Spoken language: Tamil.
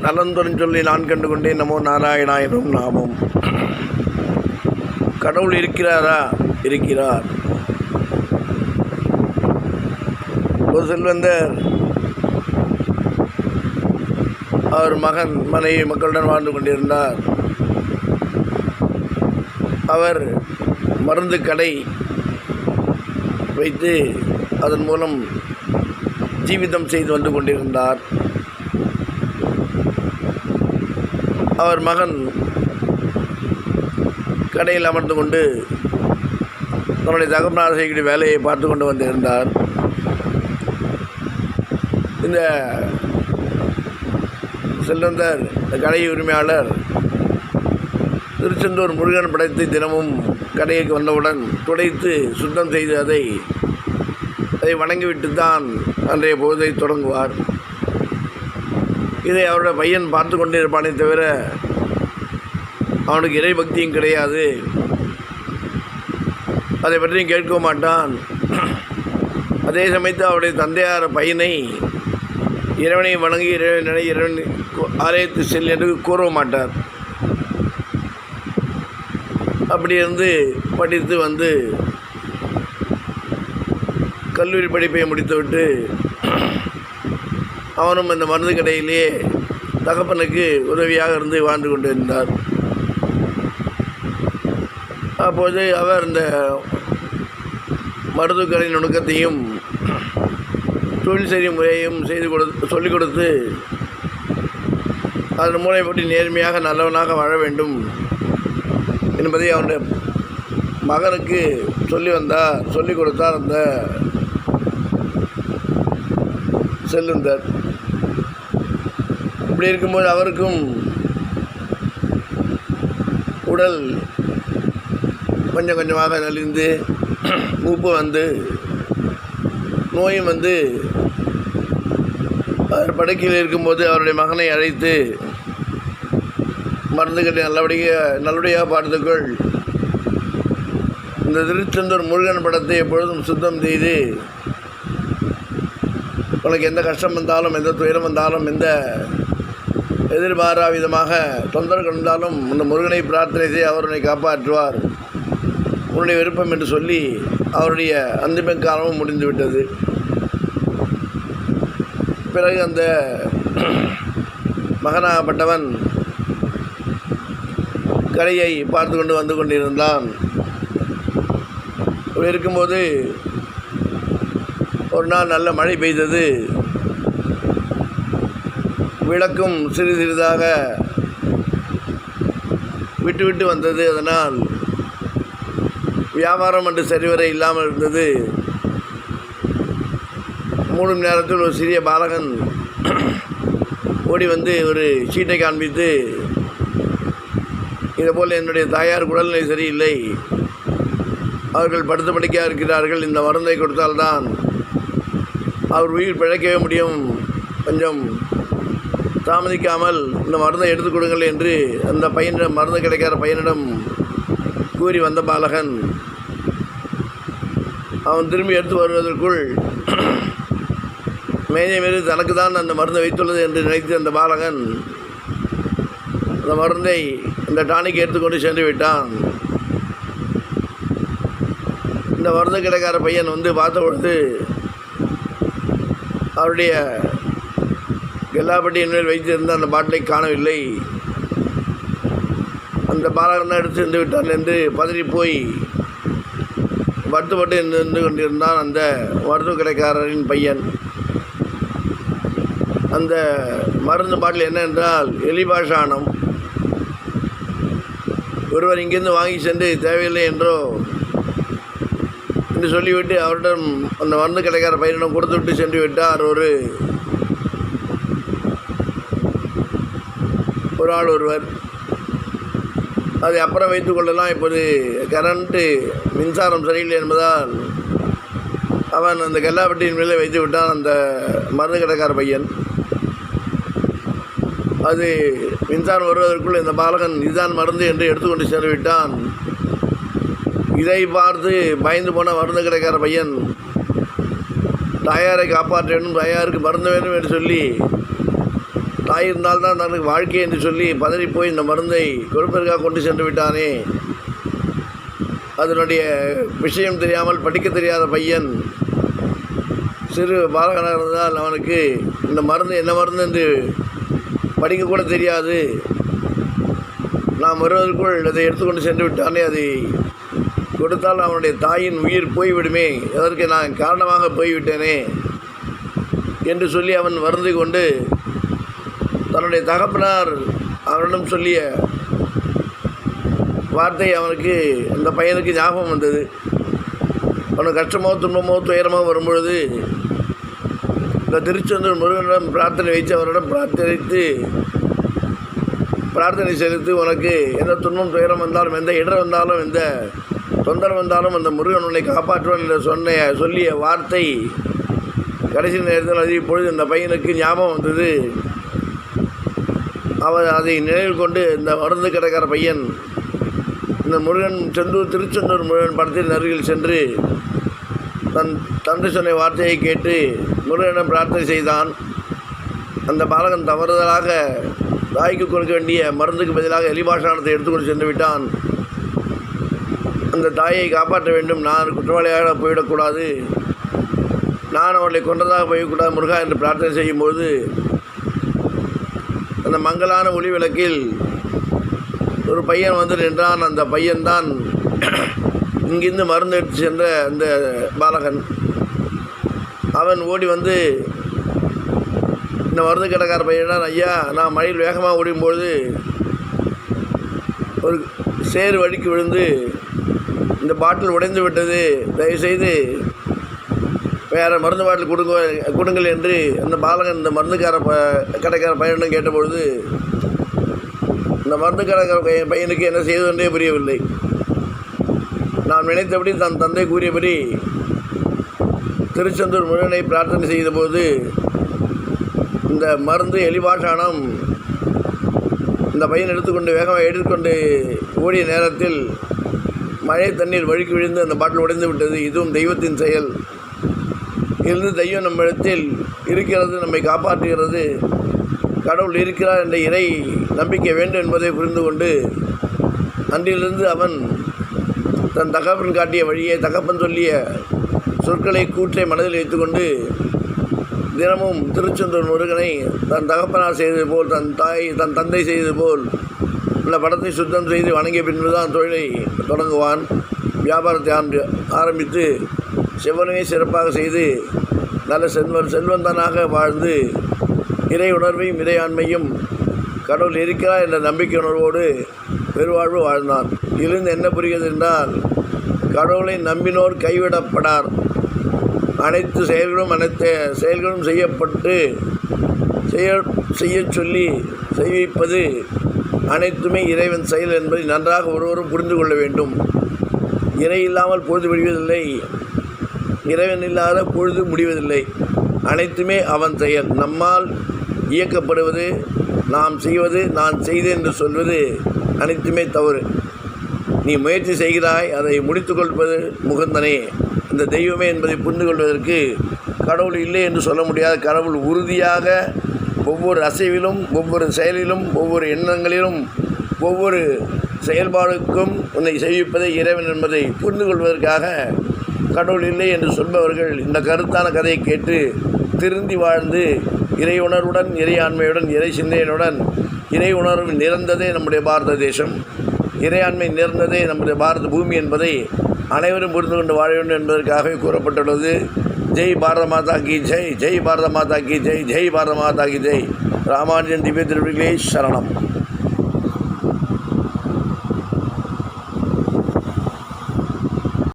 நலந்துடன் சொல்லி நான் கண்டு கொண்டேன் நமோ நாராயணாயிரம் நாமம். கடவுள் இருக்கிறாரா? இருக்கிறார். ஒரு செல்வந்தர் அவர் மகன் மனைவி மக்களுடன் வாழ்ந்து கொண்டிருந்தார். அவர் மருந்து கடை வைத்து அதன் மூலம் ஜீவிதம் செய்து வந்து கொண்டிருந்தார். அவர் மகன் கடையில் அமர்ந்து கொண்டு தன்னுடைய தகப்பனார் செய்கிற வேலையை பார்த்து கொண்டு வந்திருந்தார் இந்த செல்வந்தர் கடை உரிமையாளர் திருச்செந்தூர் முருகன் படைத்து தினமும் கடைக்கு வந்தவுடன் துடைத்து சுத்தம் செய்து அதை அதை வணங்கிவிட்டு தான் அன்றைய பொழுதை தொடங்குவார். இதை அவருடைய பையன் பார்த்து கொண்டிருப்பானே தவிர அவனுக்கு இறை பக்தியும் கிடையாது. அதை பற்றியும் கேட்க மாட்டான். அதே சமயத்தில் அவருடைய தந்தையார் பையனை இறைவனை வணங்கி இறைவனை இறைவன் ஆலயத்து செல் என்று கூற மாட்டார். அப்படி இருந்து படித்து வந்து கல்லூரி படிப்பை முடித்துவிட்டு அவனும் அந்த மருந்து கடையிலேயே தகப்பனுக்கு உதவியாக இருந்து வாழ்ந்து கொண்டிருந்தார். அப்போது அவர் இந்த மருத்துவக்கடை நுணுக்கத்தையும் தொழில் செய்யும் முறையையும் செய்து கொடு சொல்லிக் கொடுத்து அதன் மூலைப்பட்டு நேர்மையாக நல்லவனாக வாழ வேண்டும் என்பதை அவனுடைய மகனுக்கு சொல்லி வந்தார் சொல்லிக் கொடுத்தார் அந்த செல்லுந்தர். அப்படி இருக்கும்போது அவருக்கும் உடல் கொஞ்சம் கொஞ்சமாக நலிந்து மூப்பு வந்து நோயும் வந்து அவர் படுக்கையில் இருக்கும்போது அவருடைய மகனை அழைத்து மருந்து கட்டி நல்லபடியாக நல்லபடியாக பார்த்துக்கொள். இந்த திருச்செந்தூர் முருகன் படத்தை எப்பொழுதும் சுத்தம் செய்து உனக்கு எந்த கஷ்டம் வந்தாலும் எந்த துயரம் வந்தாலும் எந்த எதிர்பாரா விதமாக தொந்தரவு கண்டாலும் இந்த முருகனை பிரார்த்தனை செய்து அவருடைய காப்பாற்றுவார். உன்னுடைய விருப்பம் என்று சொல்லி அவருடைய அந்திம காலமும் முடிந்துவிட்டது பிறகு அந்த மகனாகப்பட்டவன் கடையை பார்த்து கொண்டு வந்து கொண்டிருந்தான். இருக்கும்போது ஒரு நாள் நல்ல மழை பெய்தது. விளக்கும் சிறு சிறிதாக விட்டுவிட்டு வந்தது. அதனால் வியாபாரம் என்று சரிவர இல்லாமல் இருந்தது. மூணு மணி நேரத்தில் ஒரு சிறிய பாலகன் ஓடி வந்து ஒரு சீட்டை காண்பித்து இதுபோல் என்னுடைய தாயார் உடல்நிலை சரியில்லை. அவர்கள் படுத்த படிக்கையாக இருக்கிறார்கள். இந்த மருந்தை கொடுத்தால்தான் அவர் உயிர் பிழைக்கவே முடியும். கொஞ்சம் தாமதிக்காமல் இந்த மருந்தை எடுத்துக் கொடுங்கள் என்று அந்த பையனிடம் மருந்து கிடைக்காத பையனிடம் கூறி வந்த பாலகன் அவன் திரும்பி எடுத்து வருவதற்குள் மேஜை மீது தனக்கு தான் அந்த மருந்தை வைத்துள்ளது என்று நினைத்து அந்த பாலகன் அந்த மருந்தை இந்த டானிக் எடுத்துக்கொண்டு சென்று விட்டான். இந்த மருந்து கிடைக்கார பையன் வந்து பார்த்த பொழுது அவருடைய கெல்லாப்பட்டியின் மேல் வைத்திருந்த அந்த பாட்டிலை காணவில்லை. அந்த பாலகன் எடுத்து சென்று விட்டான் என்று பதறி போய் வருத்தப்பட்டு நின்று கொண்டிருந்தான் அந்த மருத்துவ கடைக்காரரின் பையன். அந்த மருந்து பாட்டில் என்ன என்றால் எலிபாஷானம் ஒருவர் இங்கிருந்து வாங்கி சென்று தேவையில்லை என்றோ என்று சொல்லிவிட்டு அவரிடம் அந்த மருந்து கடைக்கார பையனிடம் கொடுத்துவிட்டு சென்று விட்டார் ஒரு ஒரு ஆள் ஒருவர். அதை அப்புறம் வைத்துக்கொள்ளலாம் இப்போது கரண்ட்டு மின்சாரம் சரியில்லை என்பதால் அவன் அந்த கல்லாப்பட்டியின் மேலே வைத்து விட்டான் அந்த மருந்து கடைக்கார பையன். அது மின்சாரம் வருவதற்குள் இந்த பாலகன் இதுதான் மருந்து என்று எடுத்துக்கொண்டு சென்று விட்டான் இதை பார்த்து பயந்து போன மருந்து கடைக்கார பையன் தாயாரை காப்பாற்ற வேண்டும் தாயாருக்கு மருந்து வேண்டும் என்று சொல்லி தாய் இருந்தால்தான் தனக்கு வாழ்க்கை என்று சொல்லி பதறி போய் இந்த மருந்தை கொடுப்பதற்காக கொண்டு சென்று விட்டானே. அதனுடைய விஷயம் தெரியாமல் படிக்க தெரியாத பையன் சிறு பாலகனாக இருந்தால் அவனுக்கு இந்த மருந்து என்ன மருந்து என்று படிக்கக்கூட தெரியாது. நாம் வருவதற்குள் அதை எடுத்துக்கொண்டு சென்று விட்டானே அதை கொடுத்தால் அவனுடைய தாயின் உயிர் போய்விடுமே அதற்கு நான் காரணமாக போய்விட்டேனே என்று சொல்லி அவன் வருந்தி கொண்டு தன்னுடைய தகப்பனார் அவனிடம் சொல்லிய வார்த்தை அவனுக்கு அந்த பையனுக்கு ஞாபகம் வந்தது. அவனுக்கு கஷ்டமோ துன்பமோ துயரமோ வரும்பொழுது இந்த திருச்செந்தூர் முருகனிடம் பிரார்த்தனை வைத்து அவரிடம் பிரார்த்தனைத்து பிரார்த்தனை செலுத்தி உனக்கு எந்த துன்பம் துயரம் வந்தாலும் எந்த இடர் வந்தாலும் எந்த தொந்தரவு வந்தாலும் அந்த முருகன் உன்னை காப்பாற்றுவான் என்று சொன்ன சொல்லிய வார்த்தை கடைசி நேரத்தில் அது இப்பொழுது இந்த பையனுக்கு ஞாபகம் வந்தது. அவர் அதை நினைவில் கொண்டு இந்த மருந்து கடைக்கார பையன் இந்த முருகன் செந்தூர் திருச்செந்தூர் முருகன் படத்தின் அருகில் சென்று தன் தந்தை சொன்ன வார்த்தையை கேட்டு முருகனிடம் பிரார்த்தனை செய்தான். அந்த பாலகன் தவறுதலாக தாய்க்கு கொடுக்க வேண்டிய மருந்துக்கு பதிலாக எலிபாஷானத்தை எடுத்துக்கொண்டு சென்று விட்டான். அந்த தாயை காப்பாற்ற வேண்டும். நான் குற்றவாளியாக போய்விடக்கூடாது நான் அவளை கொண்டதாக போய்விடக்கூடாது முருகா என்று பிரார்த்தனை செய்யும்போது அந்த மங்கலான ஒளி விளக்கில் ஒரு பையன் வந்து நின்றான். அந்த பையன்தான் இங்கிருந்து மருந்து எடுத்து சென்ற அந்த பாலகன். அவன் ஓடி வந்து இந்த மருந்து கடைக்கார பையனான் ஐயா நான் மழையில் வேகமாக ஓடும்பொழுது ஒரு சேறு வழிக்கு விழுந்து இந்த பாட்டில் உடைந்து விட்டது. தயவுசெய்து வேறு மருந்து பாட்டில் கொடுங்க கொடுங்கள் என்று அந்த பாலகன் இந்த மருந்துக்கார ப கடைக்கார பையனிடம் கேட்டபொழுது இந்த மருந்து கடைக்கார பையன் பையனுக்கு என்ன செய்வதென்றே புரியவில்லை. நான் நினைத்தபடி தன் தந்தை கூறியபடி திருச்செந்தூர் முருகனை பிரார்த்தனை செய்தபோது இந்த மருந்து எலிபாஷானம் இந்த பையன் எடுத்துக்கொண்டு வேகமாக எடுத்துக்கொண்டு ஓடிய நேரத்தில் மழை தண்ணீர் வழுக்கி விழுந்து அந்த பாட்டில் உடைந்து விட்டது. இதுவும் தெய்வத்தின் செயல். இருந்து தெய்வம் நம்மிடத்தில் இருக்கிறது நம்மை காப்பாற்றுகிறது. கடவுள் இருக்கிறார் என்ற இறை நம்பிக்கை வேண்டும் என்பதை புரிந்து கொண்டு அன்றிலிருந்து அவன் தன் தகப்பன் காட்டிய வழியை தகப்பன் சொல்லிய சொற்களை கூற்றை மனதில் வைத்துக்கொண்டு தினமும் திருச்செந்தூர் முருகனை தன் தகப்பனார் செய்தது போல் தன் தாய் தன் தந்தை செய்தது போல் உள்ள படத்தை சுத்தம் செய்து வணங்கிய பின்பு தான் தொழிலை தொடங்குவான். வியாபாரத்தை ஆரம்பித்து சிவனையும் சிறப்பாக செய்து நல்ல செல்வன் செல்வந்தனாக வாழ்ந்து இறை உணர்வையும் இறையாண்மையும் கடவுள் இருக்கிறார் என்ற நம்பிக்கை உணர்வோடு பெருவாழ்வு வாழ்ந்தான். இதிலிருந்து என்ன புரிகிறது என்றால் கடவுளை நம்பினோர் கைவிடப்படார். அனைத்து செயல்களும் அனைத்து செயல்களும் செய்யப்பட்டு செய்ய செய்யச் சொல்லி செய்விப்பது அனைத்துமே இறைவன் செயல் என்பதை நன்றாக ஒருவரும் புரிந்து கொள்ள வேண்டும். இறை இல்லாமல் பொழுது விடுவதில்லை. இறைவன் இல்லாத பொழுது முடிவதில்லை. அனைத்துமே அவன் செயல். நம்மால் இயக்கப்படுவது நாம் செய்வது நான் செய்தேன் என்று சொல்வது அனைத்துமே தவறு. நீ முயற்சி செய்கிறாய் அதை முடித்து கொள்வது முகந்தனே. இந்த தெய்வமே என்பதை புரிந்து கொள்வதற்கு கடவுள் இல்லை என்று சொல்ல முடியாத கடவுள் உறுதியாக ஒவ்வொரு அசைவிலும் ஒவ்வொரு செயலிலும் ஒவ்வொரு எண்ணங்களிலும் ஒவ்வொரு செயல்பாடுக்கும் உன்னை செய்விப்பதே இறைவன் என்பதை புரிந்து கொள்வதற்காக கடவுள் இல்லை என்று சொல்பவர்கள் இந்த கருத்தான கதையை கேட்டு திருந்தி வாழ்ந்து இறை உணர்வுடன் இறை ஆண்மையுடன் இறை சிந்தையனுடன் இறை உணர்வு நிறந்ததே நம்முடைய பாரத தேசம். இறையாண்மை நிறந்ததே நம்முடைய பாரத பூமி என்பதை அனைவரும் புரிந்து கொண்டு வாழ வேண்டும் என்பதற்காகவே கூறப்பட்டுள்ளது. ஜெய் பாரத மாதா கி ஜெய் ஜெய் பாரத மாதா கி ஜெய் ஜெய் பாரத மாதா கி ஜெய். ராமானுஜன் திவ்ய திருவிகளே சரணம்.